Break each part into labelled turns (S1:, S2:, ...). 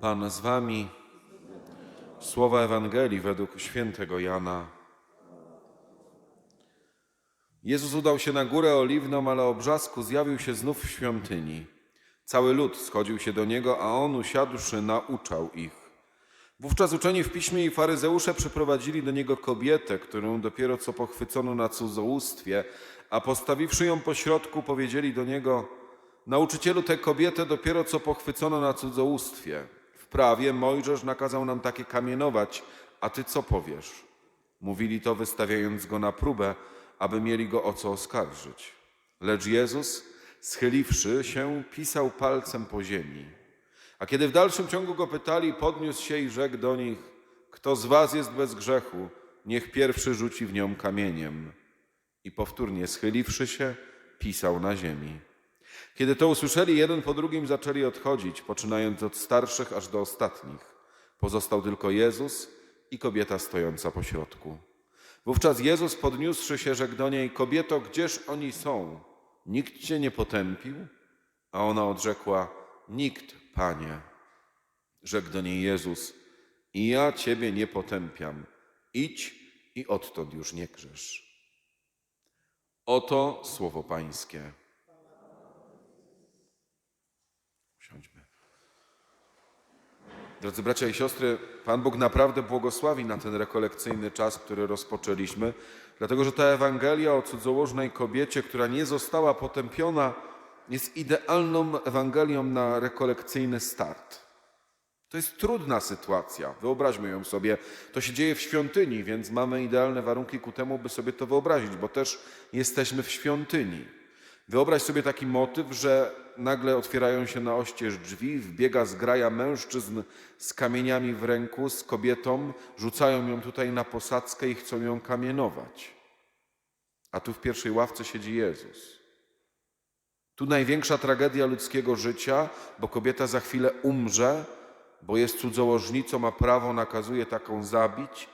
S1: Pan z wami. Słowa Ewangelii według świętego Jana. Jezus udał się na górę oliwną, ale o brzasku zjawił się znów w świątyni. Cały lud schodził się do niego, a on usiadłszy nauczał ich. Wówczas uczeni w piśmie i faryzeusze przyprowadzili do niego kobietę, którą dopiero co pochwycono na cudzołóstwie, a postawiwszy ją pośrodku, powiedzieli do niego: Nauczycielu, tę kobietę dopiero co pochwycono na cudzołóstwie. Prawie Mojżesz nakazał nam takie kamienować, a ty co powiesz? Mówili to, wystawiając go na próbę, aby mieli go o co oskarżyć. Lecz Jezus, schyliwszy się, pisał palcem po ziemi. A kiedy w dalszym ciągu go pytali, podniósł się i rzekł do nich: Kto z was jest bez grzechu, niech pierwszy rzuci w nią kamieniem. I powtórnie schyliwszy się, pisał na ziemi. Kiedy to usłyszeli, jeden po drugim zaczęli odchodzić, poczynając od starszych aż do ostatnich. Pozostał tylko Jezus i kobieta stojąca po środku. Wówczas Jezus podniósłszy się, rzekł do niej: Kobieto, gdzież oni są? Nikt cię nie potępił? A ona odrzekła: Nikt, panie. Rzekł do niej Jezus: I ja ciebie nie potępiam. Idź i odtąd już nie grzesz. Oto słowo Pańskie. Drodzy bracia i siostry, Pan Bóg naprawdę błogosławi na ten rekolekcyjny czas, który rozpoczęliśmy, dlatego że ta Ewangelia o cudzołożnej kobiecie, która nie została potępiona, jest idealną Ewangelią na rekolekcyjny start. To jest trudna sytuacja. Wyobraźmy ją sobie. To się dzieje w świątyni, więc mamy idealne warunki ku temu, by sobie to wyobrazić, bo też jesteśmy w świątyni. Wyobraź sobie taki motyw, że nagle otwierają się na oścież drzwi, wbiega zgraja mężczyzn z kamieniami w ręku, z kobietą, rzucają ją tutaj na posadzkę i chcą ją kamienować. A tu w pierwszej ławce siedzi Jezus. Tu największa tragedia ludzkiego życia, bo kobieta za chwilę umrze, bo jest cudzołożnicą, ma prawo, nakazuje taką zabić,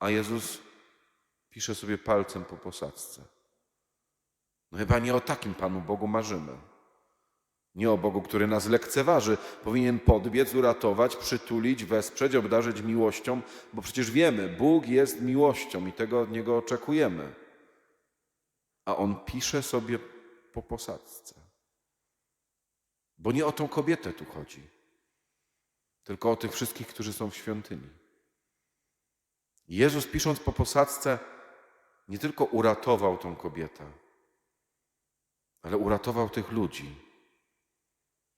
S1: a Jezus pisze sobie palcem po posadzce. No chyba nie o takim Panu Bogu marzymy. Nie o Bogu, który nas lekceważy. Powinien podbiec, uratować, przytulić, wesprzeć, obdarzyć miłością, bo przecież wiemy, Bóg jest miłością i tego od Niego oczekujemy. A On pisze sobie po posadzce. Bo nie o tą kobietę tu chodzi, tylko o tych wszystkich, którzy są w świątyni. Jezus pisząc po posadzce nie tylko uratował tą kobietę, ale uratował tych ludzi,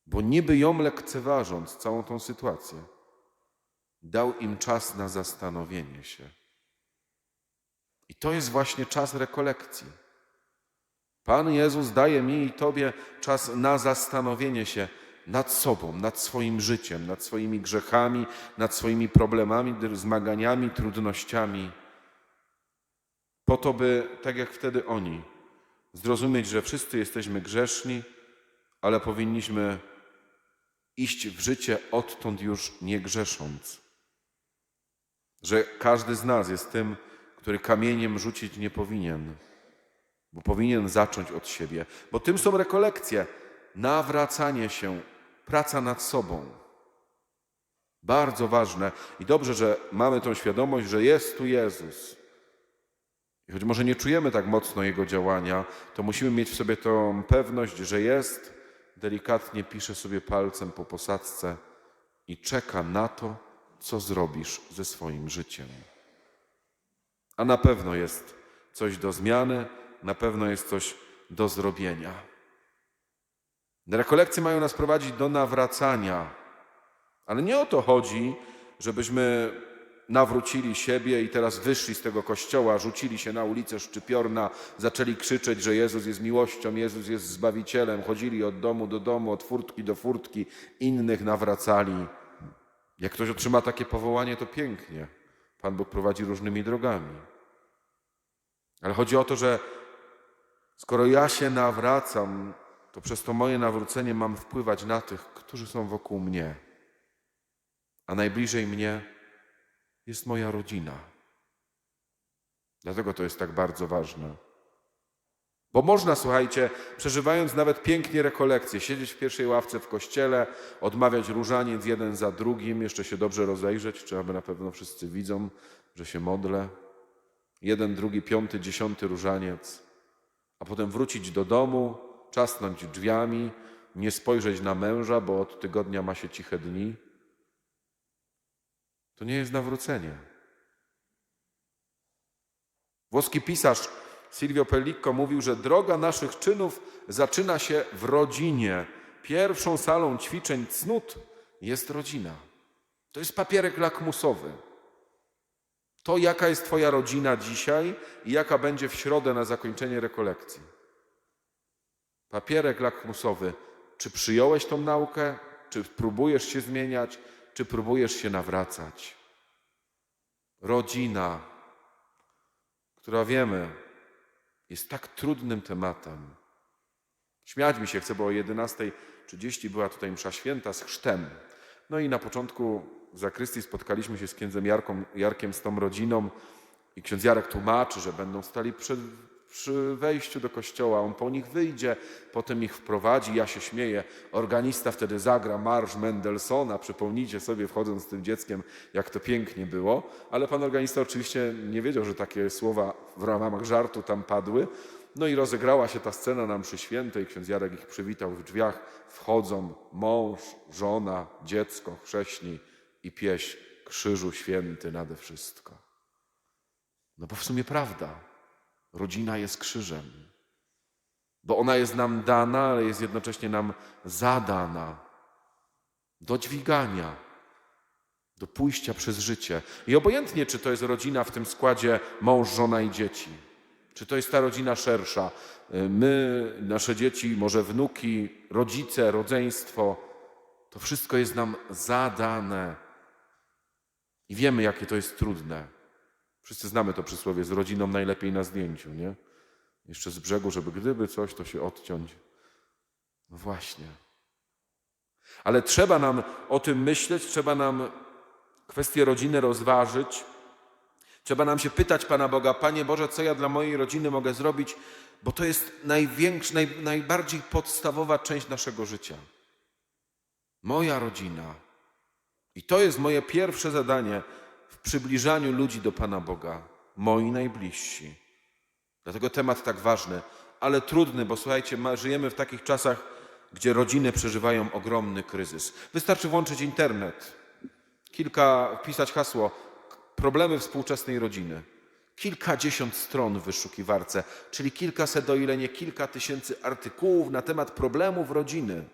S1: bo niby ją lekceważąc całą tą sytuację, dał im czas na zastanowienie się. I to jest właśnie czas rekolekcji. Pan Jezus daje mi i Tobie czas na zastanowienie się nad sobą, nad swoim życiem, nad swoimi grzechami, nad swoimi problemami, zmaganiami, trudnościami, po to, by, tak jak wtedy oni, zrozumieć, że wszyscy jesteśmy grzeszni, ale powinniśmy iść w życie odtąd już nie grzesząc. Że każdy z nas jest tym, który kamieniem rzucić nie powinien, bo powinien zacząć od siebie, bo tym są rekolekcje, nawracanie się, praca nad sobą. Bardzo ważne i dobrze, że mamy tą świadomość, że jest tu Jezus. I choć może nie czujemy tak mocno Jego działania, to musimy mieć w sobie tą pewność, że jest, delikatnie pisze sobie palcem po posadzce i czeka na to, co zrobisz ze swoim życiem. A na pewno jest coś do zmiany, na pewno jest coś do zrobienia. Rekolekcje mają nas prowadzić do nawracania, ale nie o to chodzi, żebyśmy nawrócili siebie i teraz wyszli z tego kościoła, rzucili się na ulicę Szczypiorna, zaczęli krzyczeć, że Jezus jest miłością, Jezus jest Zbawicielem, chodzili od domu do domu, od furtki do furtki, innych nawracali. Jak ktoś otrzyma takie powołanie, to pięknie. Pan Bóg prowadzi różnymi drogami. Ale chodzi o to, że skoro ja się nawracam, to przez to moje nawrócenie mam wpływać na tych, którzy są wokół mnie. A najbliżej mnie jest moja rodzina. Dlatego to jest tak bardzo ważne. Bo można, słuchajcie, przeżywając nawet pięknie rekolekcje, siedzieć w pierwszej ławce w kościele, odmawiać różaniec jeden za drugim, jeszcze się dobrze rozejrzeć, czy aby na pewno wszyscy widzą, że się modlę. Jeden, drugi, piąty, dziesiąty różaniec, a potem wrócić do domu, czasnąć drzwiami, nie spojrzeć na męża, bo od tygodnia ma się ciche dni. To nie jest nawrócenie. Włoski pisarz Silvio Pellicco mówił, że droga naszych czynów zaczyna się w rodzinie. Pierwszą salą ćwiczeń cnót jest rodzina. To jest papierek lakmusowy. To, jaka jest Twoja rodzina dzisiaj i jaka będzie w środę na zakończenie rekolekcji. Papierek lakmusowy. Czy przyjąłeś tą naukę? Czy próbujesz się zmieniać? Czy próbujesz się nawracać? Rodzina, która wiemy, jest tak trudnym tematem. Śmiać mi się chce, bo o 11.30 była tutaj msza święta z chrztem. No i na początku w zakrystii spotkaliśmy się z księdzem Jarką, Jarkiem, z tą rodziną i ksiądz Jarek tłumaczy, że będą stali przed, przy wejściu do kościoła. On po nich wyjdzie, potem ich wprowadzi. Ja się śmieję. Organista wtedy zagra marsz Mendelssohna. Przypomnijcie sobie, wchodząc z tym dzieckiem, jak to pięknie było. Ale pan organista oczywiście nie wiedział, że takie słowa w ramach żartu tam padły. No i rozegrała się ta scena na mszy świętej. Ksiądz Jarek ich przywitał w drzwiach. Wchodzą mąż, żona, dziecko, chrześni i pieśń krzyżu święty nade wszystko. No bo w sumie prawda. Rodzina jest krzyżem. Bo ona jest nam dana, ale jest jednocześnie nam zadana do dźwigania, do pójścia przez życie. I obojętnie, czy to jest rodzina w tym składzie mąż, żona i dzieci, czy to jest ta rodzina szersza, my, nasze dzieci, może wnuki, rodzice, rodzeństwo, to wszystko jest nam zadane. I wiemy, jakie to jest trudne. Wszyscy znamy to przysłowie z rodziną najlepiej na zdjęciu, nie? Jeszcze z brzegu, żeby gdyby coś, to się odciąć. No właśnie. Ale trzeba nam o tym myśleć, trzeba nam kwestię rodziny rozważyć. Trzeba nam się pytać Pana Boga, Panie Boże, co ja dla mojej rodziny mogę zrobić, bo to jest największa, naj, najbardziej podstawowa część naszego życia. Moja rodzina. I to jest moje pierwsze zadanie przybliżaniu ludzi do Pana Boga, moi najbliżsi. Dlatego temat tak ważny, ale trudny, bo słuchajcie, żyjemy w takich czasach, gdzie rodziny przeżywają ogromny kryzys. Wystarczy włączyć internet, kilka, wpisać hasło problemy współczesnej rodziny. Kilkadziesiąt stron w wyszukiwarce, czyli kilkaset, o ile nie kilka tysięcy artykułów na temat problemów rodziny.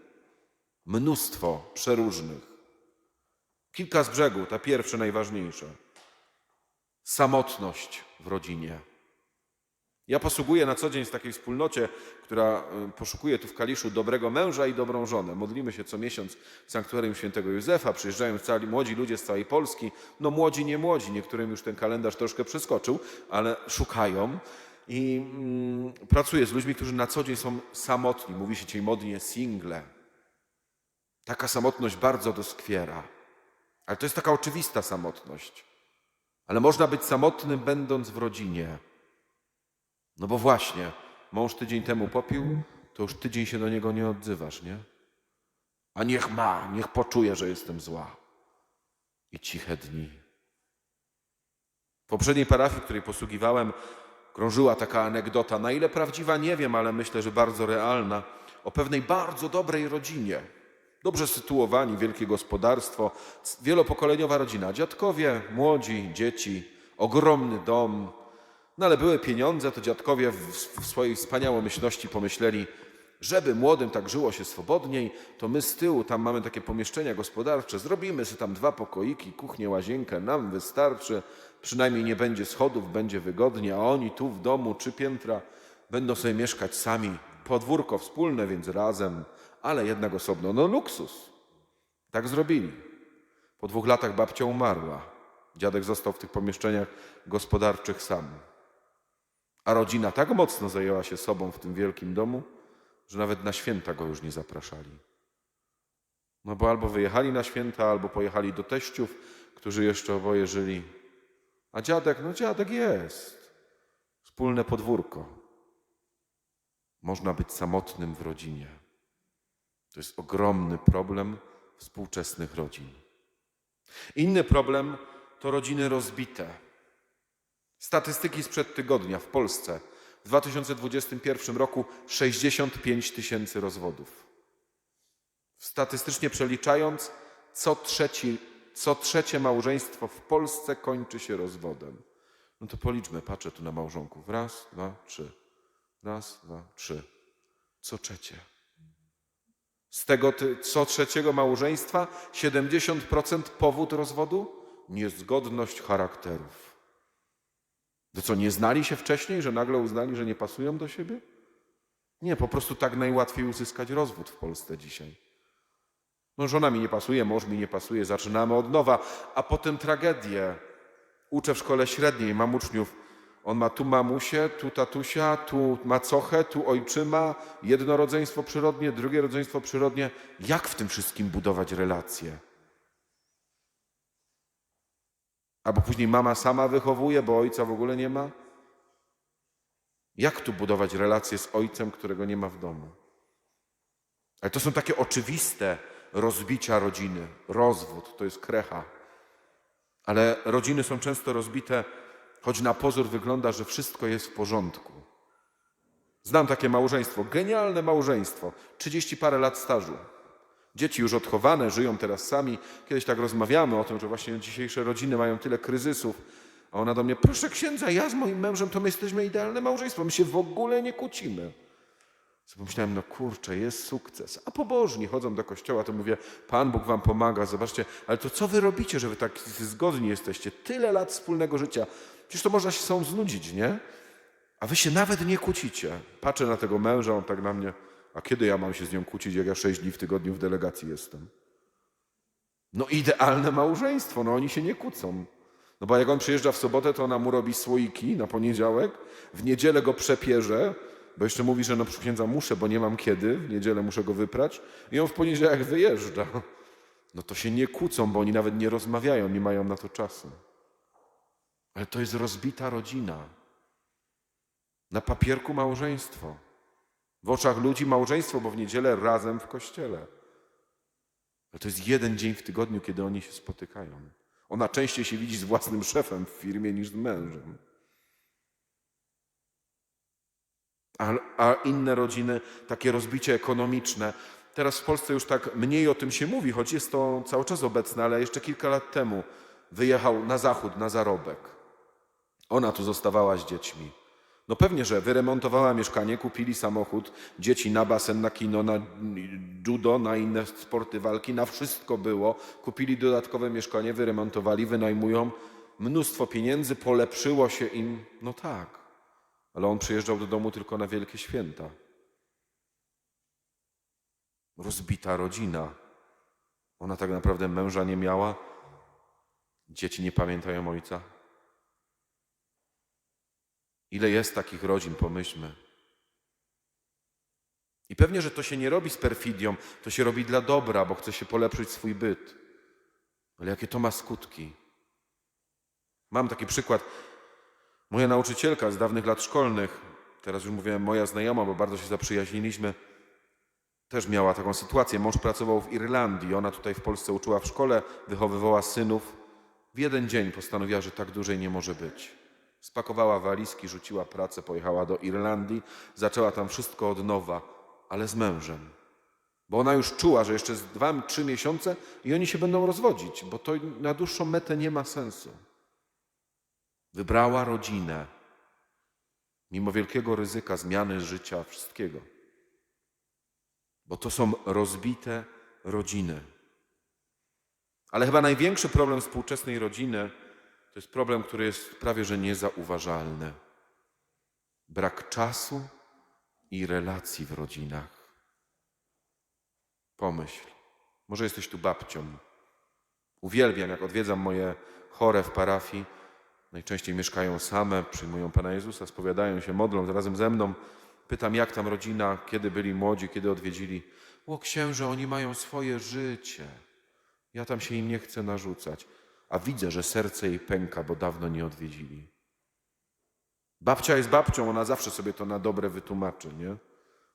S1: Mnóstwo przeróżnych. Kilka z brzegu, ta pierwsza najważniejsza. Samotność w rodzinie. Ja posługuję na co dzień w takiej wspólnocie, która y, poszukuje tu w Kaliszu dobrego męża i dobrą żonę. Modlimy się co miesiąc w sanktuarium świętego Józefa, przyjeżdżają cali młodzi ludzie z całej Polski. No młodzi, nie młodzi, niektórym już ten kalendarz troszkę przeskoczył, ale szukają. I mm, pracuję z ludźmi, którzy na co dzień są samotni. Mówi się dzisiaj modnie single. Taka samotność bardzo doskwiera. Ale to jest taka oczywista samotność. Ale można być samotnym, będąc w rodzinie. No bo właśnie, mąż tydzień temu popił, to już tydzień się do niego nie odzywasz, nie? A niech ma, niech poczuje, że jestem zła. I ciche dni. W poprzedniej parafii, której posługiwałem, krążyła taka anegdota, na ile prawdziwa nie wiem, ale myślę, że bardzo realna, o pewnej bardzo dobrej rodzinie. Dobrze sytuowani, wielkie gospodarstwo, wielopokoleniowa rodzina. Dziadkowie, młodzi, dzieci, ogromny dom. No ale były pieniądze, to dziadkowie w, w swojej wspaniałomyślności pomyśleli, żeby młodym tak żyło się swobodniej, to my z tyłu, tam mamy takie pomieszczenia gospodarcze, zrobimy sobie tam dwa pokoiki, kuchnię, łazienkę, nam wystarczy, przynajmniej nie będzie schodów, będzie wygodnie, a oni tu w domu, trzy piętra, będą sobie mieszkać sami. Podwórko wspólne, więc razem, ale jednak osobno. No luksus. Tak zrobili. Po dwóch latach babcia umarła. Dziadek został w tych pomieszczeniach gospodarczych sam. A rodzina tak mocno zajęła się sobą w tym wielkim domu, że nawet na święta go już nie zapraszali. No bo albo wyjechali na święta, albo pojechali do teściów, którzy jeszcze oboje żyli. A dziadek, no dziadek jest. Wspólne podwórko. Można być samotnym w rodzinie. To jest ogromny problem współczesnych rodzin. Inny problem to rodziny rozbite. Statystyki sprzed tygodnia w Polsce w 2021 roku 65 tysięcy rozwodów. Statystycznie przeliczając, co, trzeci, co trzecie małżeństwo w Polsce kończy się rozwodem. No to policzmy, patrzę tu na małżonków. Raz, dwa, trzy. Raz, dwa, trzy. Co trzecie. Z tego co trzeciego małżeństwa 70% powód rozwodu? Niezgodność charakterów. To co, nie znali się wcześniej, że nagle uznali, że nie pasują do siebie? Nie, po prostu tak najłatwiej uzyskać rozwód w Polsce dzisiaj. No żona mi nie pasuje, mąż mi nie pasuje, zaczynamy od nowa, a potem tragedię. Uczę w szkole średniej, mam uczniów. On ma tu mamusię, tu tatusia, tu macochę, tu ojczyma, jedno rodzeństwo przyrodnie, drugie rodzeństwo przyrodnie. Jak w tym wszystkim budować relacje? Albo później mama sama wychowuje, bo ojca w ogóle nie ma? Jak tu budować relacje z ojcem, którego nie ma w domu? Ale to są takie oczywiste rozbicia rodziny. Rozwód to jest krecha. Ale rodziny są często rozbite, choć na pozór wygląda, że wszystko jest w porządku. Znam takie małżeństwo, genialne małżeństwo, 30 parę lat stażu. Dzieci już odchowane, żyją teraz sami. Kiedyś tak rozmawiamy o tym, że właśnie dzisiejsze rodziny mają tyle kryzysów. A ona do mnie, proszę księdza, ja z moim mężem to my jesteśmy idealne małżeństwo, my się w ogóle nie kłócimy. So pomyślałem, no kurczę, jest sukces. A pobożni chodzą do kościoła, to mówię, Pan Bóg wam pomaga, zobaczcie, ale to co wy robicie, że wy tak zgodni jesteście? Tyle lat wspólnego życia. Przecież to można się są znudzić, nie? A wy się nawet nie kłócicie. Patrzę na tego męża, on tak na mnie, a kiedy ja mam się z nią kłócić, jak ja sześć dni w tygodniu w delegacji jestem? No idealne małżeństwo, no oni się nie kłócą. No bo jak on przyjeżdża w sobotę, to ona mu robi słoiki na poniedziałek, w niedzielę go przepierze, bo jeszcze mówi, że no przy księdza muszę, bo nie mam kiedy, w niedzielę muszę go wyprać i on w poniedziałek wyjeżdża. No to się nie kłócą, bo oni nawet nie rozmawiają, nie mają na to czasu. Ale to jest rozbita rodzina. Na papierku małżeństwo. W oczach ludzi małżeństwo, bo w niedzielę razem w kościele. Ale to jest jeden dzień w tygodniu, kiedy oni się spotykają. Ona częściej się widzi z własnym szefem w firmie niż z mężem. A, a inne rodziny, takie rozbicie ekonomiczne. Teraz w Polsce już tak mniej o tym się mówi, choć jest to cały czas obecne, ale jeszcze kilka lat temu wyjechał na zachód na zarobek. Ona tu zostawała z dziećmi. No pewnie, że wyremontowała mieszkanie, kupili samochód, dzieci na basen, na kino, na judo, na inne sporty walki, na wszystko było. Kupili dodatkowe mieszkanie, wyremontowali, wynajmują. Mnóstwo pieniędzy, polepszyło się im. No tak, ale on przyjeżdżał do domu tylko na wielkie święta. Rozbita rodzina. Ona tak naprawdę męża nie miała. Dzieci nie pamiętają ojca. Ile jest takich rodzin, pomyślmy. I pewnie, że to się nie robi z perfidią, to się robi dla dobra, bo chce się polepszyć swój byt. Ale jakie to ma skutki? Mam taki przykład. Moja nauczycielka z dawnych lat szkolnych, teraz już mówiłem moja znajoma, bo bardzo się zaprzyjaźniliśmy, też miała taką sytuację. Mąż pracował w Irlandii, ona tutaj w Polsce uczyła w szkole, wychowywała synów. W jeden dzień postanowiła, że tak dłużej nie może być. Spakowała walizki, rzuciła pracę, pojechała do Irlandii, zaczęła tam wszystko od nowa, ale z mężem. Bo ona już czuła, że jeszcze z dwa, trzy miesiące i oni się będą rozwodzić, bo to na dłuższą metę nie ma sensu. Wybrała rodzinę, mimo wielkiego ryzyka zmiany życia, wszystkiego. Bo to są rozbite rodziny. Ale chyba największy problem współczesnej rodziny to jest problem, który jest prawie że niezauważalny. Brak czasu i relacji w rodzinach. Pomyśl, może jesteś tu babcią. Uwielbiam, jak odwiedzam moje chore w parafii. Najczęściej mieszkają same, przyjmują Pana Jezusa, spowiadają się, modlą razem ze mną. Pytam, jak tam rodzina, kiedy byli młodzi, kiedy odwiedzili. O księże, oni mają swoje życie. Ja tam się im nie chcę narzucać a widzę, że serce jej pęka, bo dawno nie odwiedzili. Babcia jest babcią, ona zawsze sobie to na dobre wytłumaczy, nie?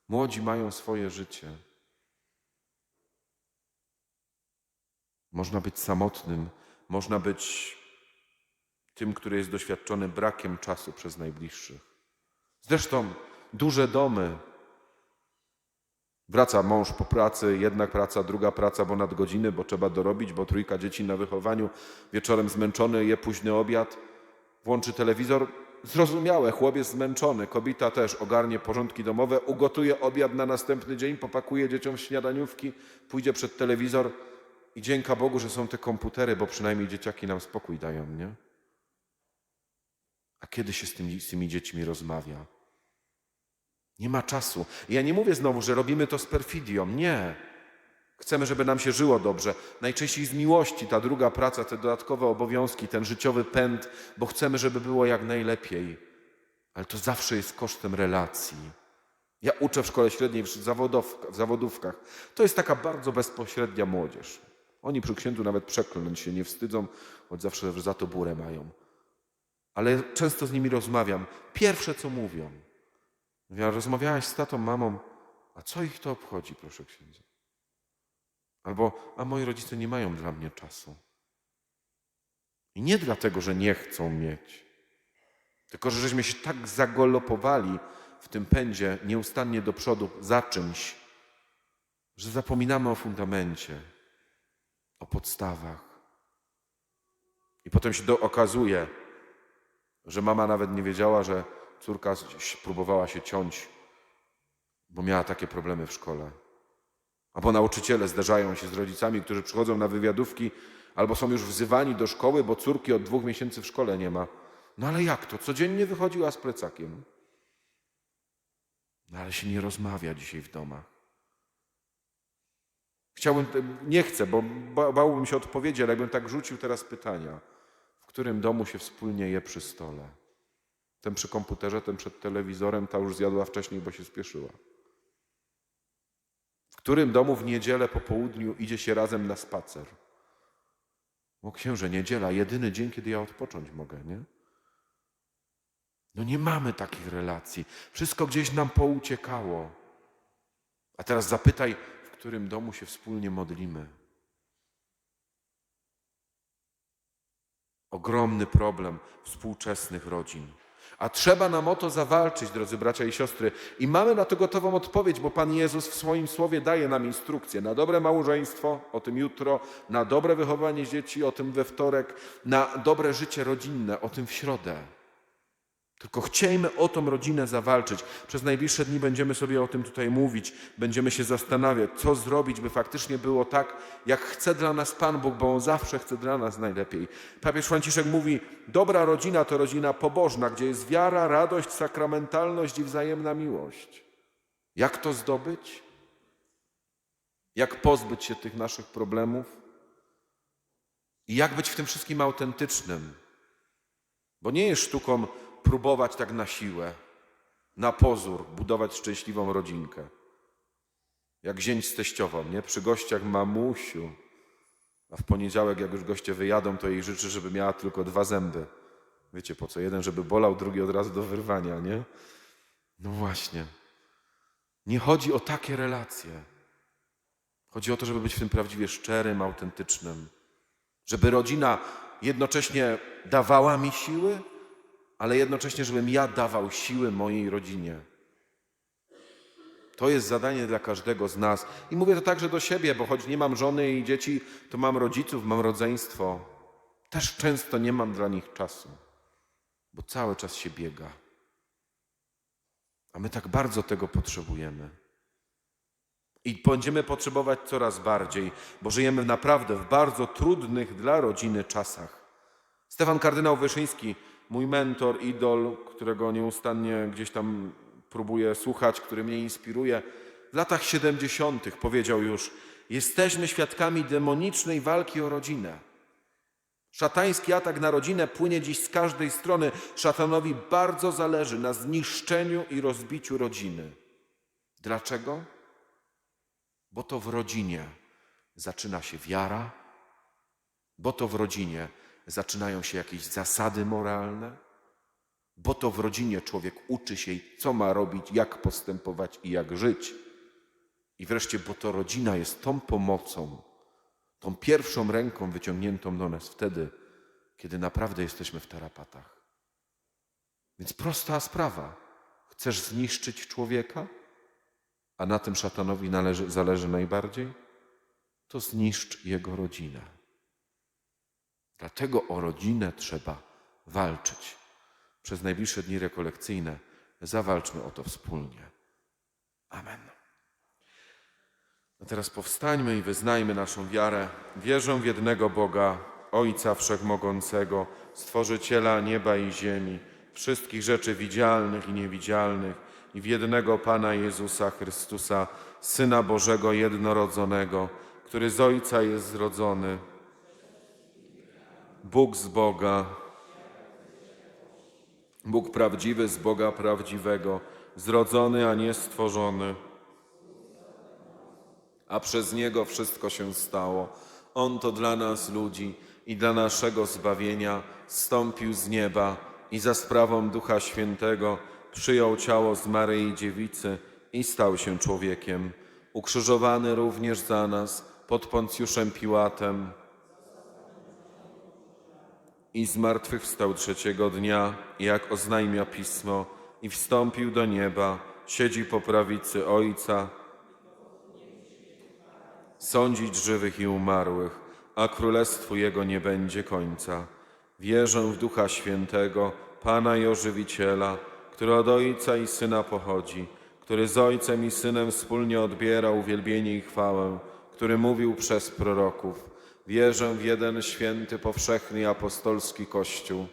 S1: Młodzi mają swoje życie. Można być samotnym, można być tym, który jest doświadczony brakiem czasu przez najbliższych. Zresztą duże domy. Wraca mąż po pracy, jedna praca, druga praca, bo nadgodziny, bo trzeba dorobić, bo trójka dzieci na wychowaniu, wieczorem zmęczony, je późny obiad, włączy telewizor. Zrozumiałe, chłopiec zmęczony, kobieta też ogarnie porządki domowe, ugotuje obiad na następny dzień, popakuje dzieciom śniadaniówki, pójdzie przed telewizor i dzięka Bogu, że są te komputery, bo przynajmniej dzieciaki nam spokój dają, nie? A kiedy się z tymi, z tymi dziećmi rozmawia? Nie ma czasu. Ja nie mówię znowu, że robimy to z perfidią. Nie. Chcemy, żeby nam się żyło dobrze. Najczęściej z miłości ta druga praca, te dodatkowe obowiązki, ten życiowy pęd, bo chcemy, żeby było jak najlepiej. Ale to zawsze jest kosztem relacji. Ja uczę w szkole średniej, w, zawodowka, w zawodówkach. To jest taka bardzo bezpośrednia młodzież. Oni przy księdzu nawet przekląć się nie wstydzą, choć zawsze za to burę mają. Ale często z nimi rozmawiam. Pierwsze, co mówią. Mówię, "A rozmawiałaś z tatą, mamą, a co ich to obchodzi, proszę księdza? Albo, a moi rodzice nie mają dla mnie czasu. I nie dlatego, że nie chcą mieć, tylko że żeśmy się tak zagolopowali w tym pędzie nieustannie do przodu za czymś, że zapominamy o fundamencie, o podstawach. I potem się do, okazuje, że mama nawet nie wiedziała, że córka próbowała się ciąć, bo miała takie problemy w szkole. Albo nauczyciele zderzają się z rodzicami, którzy przychodzą na wywiadówki, albo są już wzywani do szkoły, bo córki od dwóch miesięcy w szkole nie ma. No ale jak to? Codziennie wychodziła z plecakiem. No ale się nie rozmawia dzisiaj w domach. Chciałbym, nie chcę, bo ba- bałbym się odpowiedzi, ale jakbym tak rzucił teraz pytania. Którym domu się wspólnie je przy stole? Ten przy komputerze, ten przed telewizorem, ta już zjadła wcześniej, bo się spieszyła. W którym domu w niedzielę po południu idzie się razem na spacer? O księże, niedziela, jedyny dzień, kiedy ja odpocząć mogę, nie? No nie mamy takich relacji. Wszystko gdzieś nam pouciekało. A teraz zapytaj, w którym domu się wspólnie modlimy. Ogromny problem współczesnych rodzin. A trzeba nam o to zawalczyć, drodzy bracia i siostry. I mamy na to gotową odpowiedź, bo Pan Jezus w swoim słowie daje nam instrukcję na dobre małżeństwo, o tym jutro, na dobre wychowanie dzieci, o tym we wtorek, na dobre życie rodzinne, o tym w środę. Tylko chciejmy o tą rodzinę zawalczyć. Przez najbliższe dni będziemy sobie o tym tutaj mówić, będziemy się zastanawiać, co zrobić, by faktycznie było tak, jak chce dla nas Pan Bóg, bo On zawsze chce dla nas najlepiej. Papież Franciszek mówi: Dobra rodzina to rodzina pobożna, gdzie jest wiara, radość, sakramentalność i wzajemna miłość. Jak to zdobyć? Jak pozbyć się tych naszych problemów? I jak być w tym wszystkim autentycznym? Bo nie jest sztuką próbować tak na siłę, na pozór, budować szczęśliwą rodzinkę. Jak zięć z teściową, nie? Przy gościach mamusiu. A w poniedziałek, jak już goście wyjadą, to jej życzy, żeby miała tylko dwa zęby. Wiecie po co? Jeden, żeby bolał, drugi od razu do wyrwania, nie? No właśnie. Nie chodzi o takie relacje. Chodzi o to, żeby być w tym prawdziwie szczerym, autentycznym. Żeby rodzina jednocześnie dawała mi siły, ale jednocześnie, żebym ja dawał siły mojej rodzinie. To jest zadanie dla każdego z nas. I mówię to także do siebie, bo choć nie mam żony i dzieci, to mam rodziców, mam rodzeństwo. Też często nie mam dla nich czasu, bo cały czas się biega. A my tak bardzo tego potrzebujemy. I będziemy potrzebować coraz bardziej, bo żyjemy naprawdę w bardzo trudnych dla rodziny czasach. Stefan kardynał Wyszyński, mój mentor, idol, którego nieustannie gdzieś tam próbuję słuchać, który mnie inspiruje, w latach 70. powiedział już: Jesteśmy świadkami demonicznej walki o rodzinę. Szatański atak na rodzinę płynie dziś z każdej strony. Szatanowi bardzo zależy na zniszczeniu i rozbiciu rodziny. Dlaczego? Bo to w rodzinie zaczyna się wiara, bo to w rodzinie zaczynają się jakieś zasady moralne, bo to w rodzinie człowiek uczy się, co ma robić, jak postępować i jak żyć. I wreszcie, bo to rodzina jest tą pomocą, tą pierwszą ręką wyciągniętą do nas wtedy, kiedy naprawdę jesteśmy w tarapatach. Więc prosta sprawa. Chcesz zniszczyć człowieka? A na tym szatanowi należy, zależy najbardziej? To zniszcz jego rodzinę. Dlatego o rodzinę trzeba walczyć. Przez najbliższe dni rekolekcyjne zawalczmy o to wspólnie. Amen. A teraz powstańmy i wyznajmy naszą wiarę. Wierzę w jednego Boga, Ojca Wszechmogącego, Stworzyciela nieba i ziemi, wszystkich rzeczy widzialnych i niewidzialnych, i w jednego Pana Jezusa Chrystusa, Syna Bożego jednorodzonego, który z Ojca jest zrodzony, Bóg z Boga, Bóg prawdziwy z Boga prawdziwego, zrodzony, a nie stworzony. A przez Niego wszystko się stało. On to dla nas ludzi i dla naszego zbawienia stąpił z nieba i za sprawą Ducha Świętego przyjął ciało z Maryi Dziewicy i stał się człowiekiem, ukrzyżowany również za nas pod Poncjuszem Piłatem i zmartwychwstał trzeciego dnia, jak oznajmia Pismo, i wstąpił do nieba, siedzi po prawicy Ojca, sądzić żywych i umarłych, a królestwu Jego nie będzie końca. Wierzę w Ducha Świętego, Pana i Ożywiciela, który od Ojca i Syna pochodzi, który z Ojcem i Synem wspólnie odbiera uwielbienie i chwałę, który mówił przez proroków. Wierzę w jeden święty, powszechny apostolski Kościół.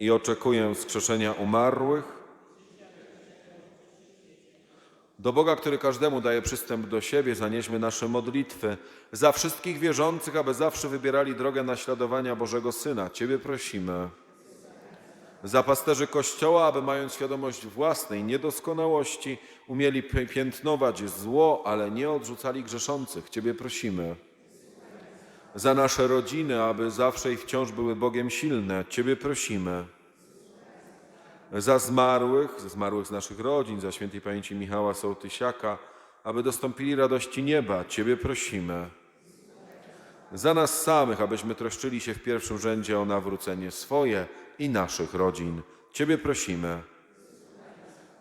S1: I oczekuję wskrzeszenia umarłych Do Boga, który każdemu daje przystęp do siebie, zanieśmy nasze modlitwy. Za wszystkich wierzących, aby zawsze wybierali drogę naśladowania Bożego Syna. Ciebie prosimy. Za pasterzy Kościoła, aby mając świadomość własnej niedoskonałości, umieli pi- piętnować zło, ale nie odrzucali grzeszących. Ciebie prosimy. Za nasze rodziny, aby zawsze i wciąż były Bogiem silne. Ciebie prosimy za zmarłych, za zmarłych z naszych rodzin, za świętej pamięci Michała Sołtysiaka, aby dostąpili radości nieba. Ciebie prosimy. Za nas samych, abyśmy troszczyli się w pierwszym rzędzie o nawrócenie swoje i naszych rodzin. Ciebie prosimy.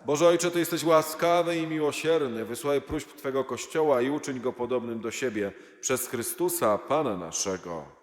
S1: Boże Ojcze, Ty jesteś łaskawy i miłosierny. Wysłuchaj próśb Twego Kościoła i uczyń go podobnym do siebie przez Chrystusa, Pana naszego.